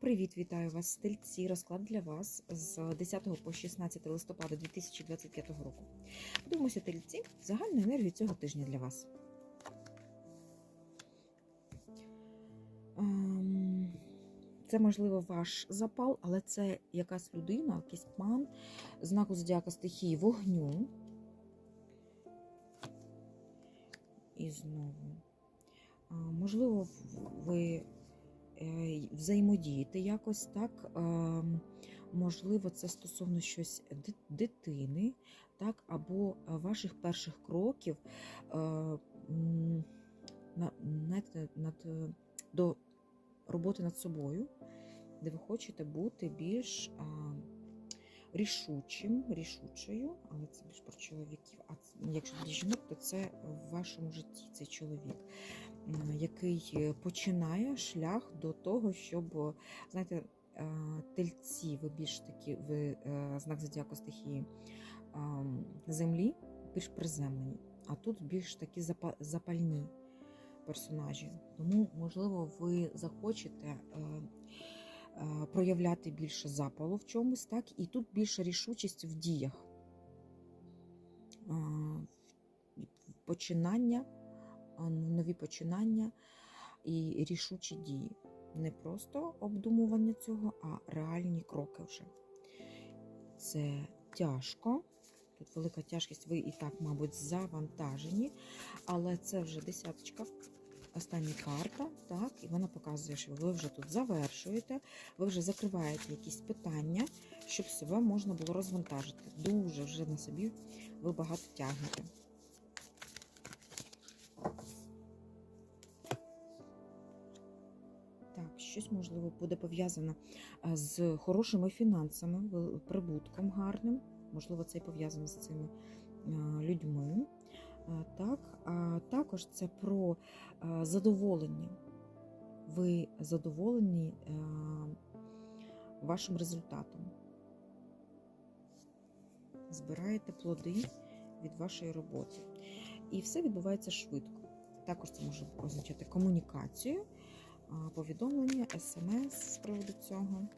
Привіт, вітаю вас, стильці. Розклад для вас з 10 по 16 листопада 2025 року. Подивимося, тельці, загальну енергію цього тижня для вас. Ем, Це, можливо, ваш запал, але це якась людина, якийсь пан, знаку зодіака стихії вогню. І знову. Можливо, ви взаємодіяти якось так. е, Можливо, це стосовно щось дитини, так, або е, ваших перших кроків е, над, е, до роботи над собою, де ви хочете бути більш рішучим, рішучою, але це більш про чоловіків. А якщо для жінок, то це в вашому житті цей чоловік, який е, починає шлях до того, щоб, знаєте, е, тельці, ви більш такі, ви е, знак зодіаку стихії землі, більш приземлені, а тут більш такі запальні персонажі. Тому, можливо, ви захочете проявляти більше запалу в чомусь, так, і тут більша рішучість в діях. Е, Починання, нові починання і рішучі дії. Не просто обдумування цього, а реальні кроки вже. Це тяжко. Тут велика тяжкість, ви і так, мабуть, завантажені, але це вже десяточка, остання карта, так, і вона показує, що ви вже тут завершуєте, ви вже закриваєте якісь питання, щоб себе можна було розвантажити. Дуже вже на собі ви багато тягнете. Щось можливо буде пов'язано з хорошими фінансами, прибутком гарним. Можливо, це і пов'язано з цими людьми. А, Так, а також це про задоволення. Ви задоволені вашим результатом. Збираєте плоди від вашої роботи. І все відбувається швидко. Також це може означати комунікацію, повідомлення, смс з приводу цього.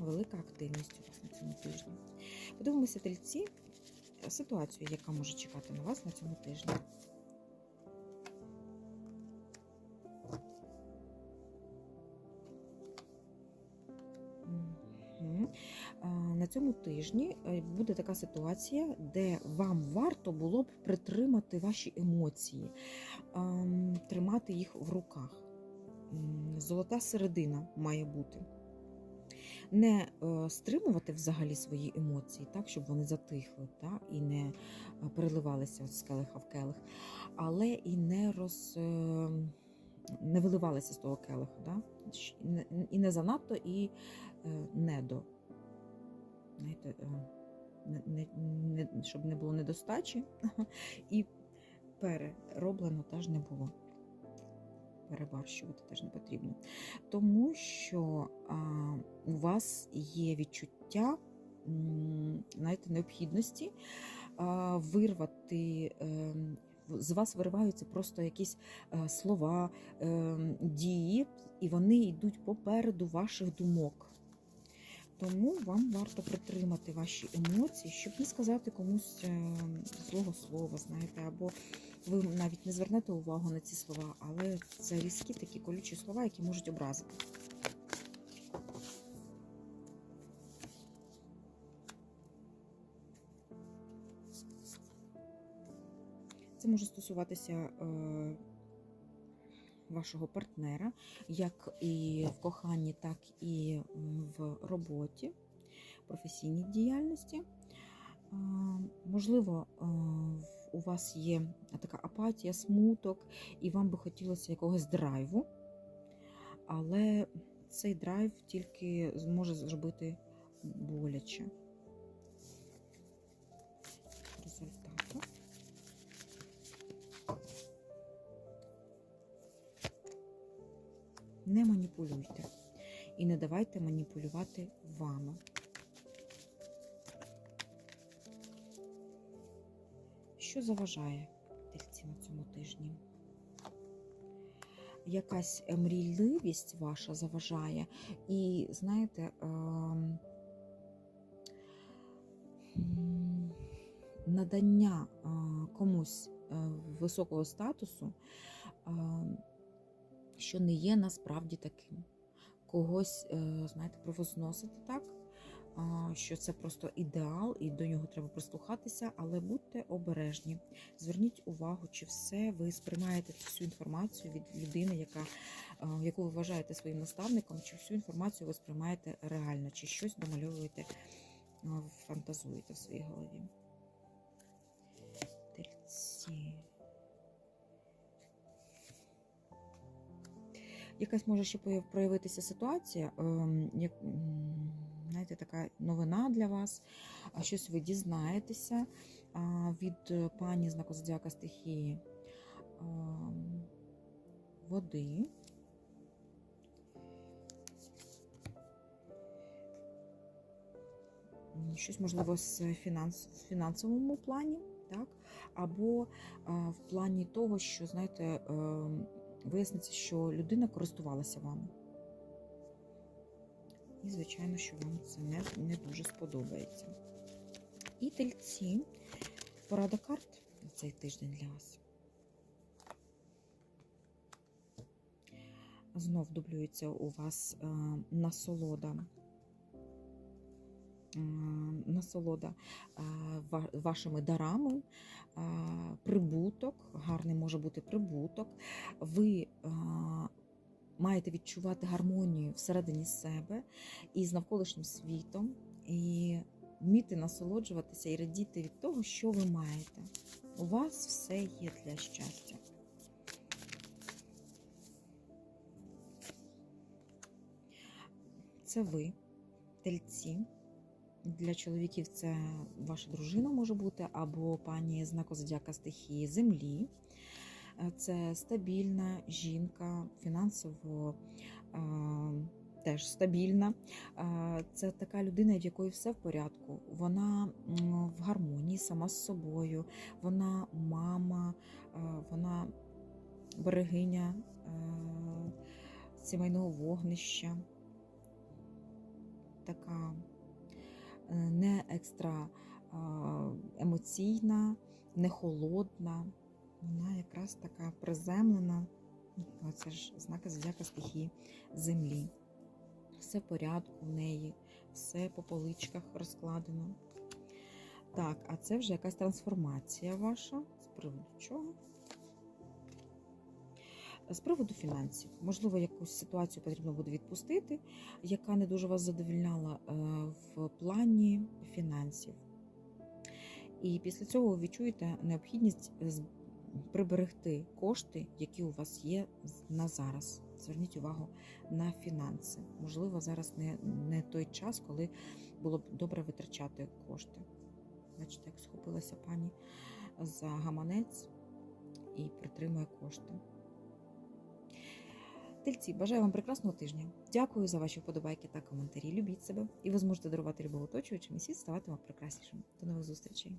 Велика активність у вас на цьому тижні. Подивимося тельці ситуацію, яка може чекати на вас на цьому тижні. На цьому тижні е, буде така ситуація, де вам варто було б притримати ваші емоції, ем, тримати їх в руках. Золота середина має бути. Не е, стримувати взагалі свої емоції, так, щоб вони затихли так, і не е, переливалися з келиха в келих, але і не роз. е, Не виливалися з того келиха, да? І не занадто, і е, не до. Знаєте, не, не, щоб не було недостачі, і перероблено теж не було. Перебарщувати теж не потрібно. Тому що а, у вас є відчуття знаєте, необхідності а, вирвати. А, з вас вириваються просто якісь е, слова, е, дії, і вони йдуть попереду ваших думок. Тому вам варто притримати ваші емоції, щоб не сказати комусь е, злого слова, знаєте, або ви навіть не звернете увагу на ці слова, але це різкі такі колючі слова, які можуть образити. Це може стосуватися е, вашого партнера, як і в коханні, так і в роботі, професійній діяльності. Можливо, е, у вас є така апатія, смуток, і вам би хотілося якогось драйву, але цей драйв тільки зможе зробити боляче. Маніпулюйте і не давайте маніпулювати вами. Що заважає тихці на цьому тижні? якась мрійливість ваша заважає, і знаєте, ем, надання е, комусь е, високого статусу, е, що не є насправді таким. Когось, е, знаєте, провозносити так, що це просто ідеал, і до нього треба прислухатися, але будьте обережні. Зверніть увагу, чи все ви сприймаєте всю інформацію від людини, яка, яку ви вважаєте своїм наставником, чи всю інформацію ви сприймаєте реально, чи щось домальовуєте, фантазуєте в своїй голові. Тельці. Якась може ще проявитися ситуація, ем, як, знаєте, така новина для вас, щось ви дізнаєтеся від е, пані знаку зодіака стихії ем, води. Щось можливо з фінанс, фінансовому плані, так? або а, в плані того, що, знаєте, ем, виясниться, що людина користувалася вами. І, звичайно, що вам це не, не дуже сподобається. І тельці. Порада карт на цей тиждень для вас. Знов дублюється у вас е, насолода. Насолода вашими дарами, прибуток, гарний може бути прибуток. Ви маєте відчувати гармонію всередині себе і з навколишнім світом, і вміти насолоджуватися і радіти від того, що ви маєте. У вас все є для щастя. Це ви, тельці. Для чоловіків це ваша дружина може бути, або пані знаку зодіака стихії землі. Е, Це стабільна жінка, фінансово е, теж стабільна. Е, Це така людина, в якої все в порядку. Вона в гармонії сама з собою, вона мама, е, вона берегиня е, сімейного вогнища. Така не екстра емоційна, не холодна. Вона якраз така приземлена. Це ж знаки зодіака стихії землі. Все в порядку в неї, все по поличках розкладено. Так, а це вже якась трансформація ваша. З приводу чого? З приводу фінансів. Можливо, якусь ситуацію потрібно буде відпустити, яка не дуже вас задовільняла е, в плані фінансів. І після цього ви відчуєте необхідність приберегти кошти, які у вас є на зараз. Зверніть увагу на фінанси. Можливо, зараз не, не той час, коли було б добре витрачати кошти. Бачите, як схопилася пані за гаманець і притримує кошти. Тельці, бажаю вам прекрасного тижня. Дякую за ваші вподобайки та коментарі. Любіть себе, і ви зможете дарувати любов оточуючим і світ ставати прекраснішим. До нових зустрічей!